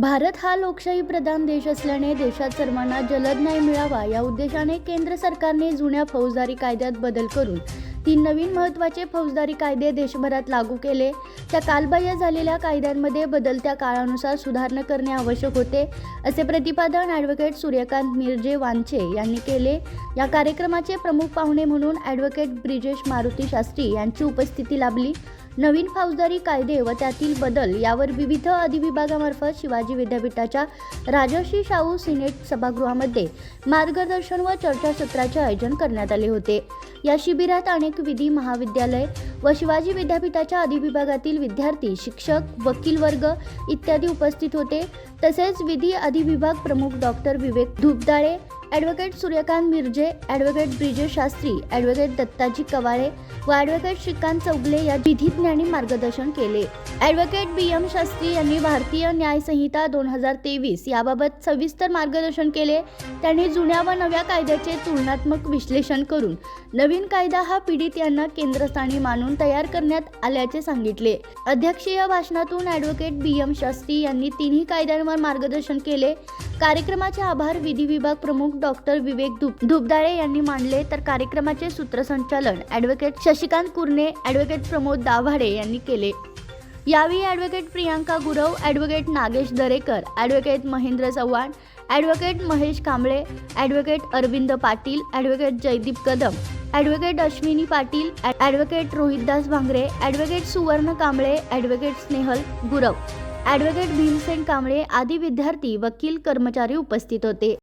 भारत हा लोकशाही प्रधान देश असल्याने देशात सर्वांना जलद न्याय मिळावा या उद्देशाने केंद्र सरकारने जुन्या फौजदारी कायद्यात बदल करून तीन नवीन महत्त्वाचे फौजदारी कायदे देशभरात लागू केले. त्या कालबाह्य झालेल्या कायद्यांमध्ये बदलत्या काळानुसार सुधारणा करणे आवश्यक होते असे प्रतिपादन ॲडव्होकेट सूर्यकांत मिरजे वांछे यांनी केले. या कार्यक्रमाचे प्रमुख पाहुणे म्हणून ॲडव्होकेट ब्रिजेश मारुती शास्त्री यांची उपस्थिती लाभली. नवीन फौजदारी कायदे व त्यातील बदल यावर विविध अधिविभागामार्फत शिवाजी विद्यापीठाच्या राजर्षी शाहू सिनेट सभागृहामध्ये मार्गदर्शन व चर्चासत्राचे आयोजन करण्यात आले होते. या शिबिरात अनेक विधी महाविद्यालय व शिवाजी विद्यापीठाच्या अधिविभागातील विद्यार्थी शिक्षक वकील वर्ग इत्यादी उपस्थित होते. तसेच विधी अधिविभाग प्रमुख doctor Vivek Dhupdale advocate Suryakant Miraje advocate Brijesh Shastri advocate Dattaji Kavale व ॲडव्होकेट श्रीकांत चौगले या विधिज्ञांनी मार्गदर्शन केले. ॲडव्होकेट बी एम शास्त्री यांनी भारतीय न्यायसंहिता दोन हजार तेवीस याबाबत सविस्तर मार्गदर्शन केले. त्यांनी जुन्या व नव्या कायद्याचे तुलनात्मक विश्लेषण करून नवीन कायदा हा पीडित यांना केंद्रस्थानी मानून तयार करण्यात आल्याचे सांगितले. अध्यक्षीय भाषणातून ॲडव्होकेट बी एम शास्त्री यांनी तिन्ही कायद्यांवर मार्गदर्शन केले. कार्यक्रमाचे आभार विधी विभाग प्रमुख डॉक्टर विवेक धुप धुपदाळे यांनी मानले तर कार्यक्रमाचे सूत्रसंचालन ॲडव्होकेट शशिकांत कुरणे ॲडव्होकेट प्रमोद दाभाडे यांनी केले. यावेळी advocate Priyanka Gurav advocate Nagesh Darekar advocate Mahendra Chavan advocate Mahesh Kamble advocate Arvind Patil advocate Jaydeep Kadam advocate Ashwini Patil advocate Rohitdas Bhangare advocate Suvarna Kamble advocate Snehal Gurav. Advocate Bhimsen Kamble आदी विद्यार्थी वकील कर्मचारी उपस्थित होते.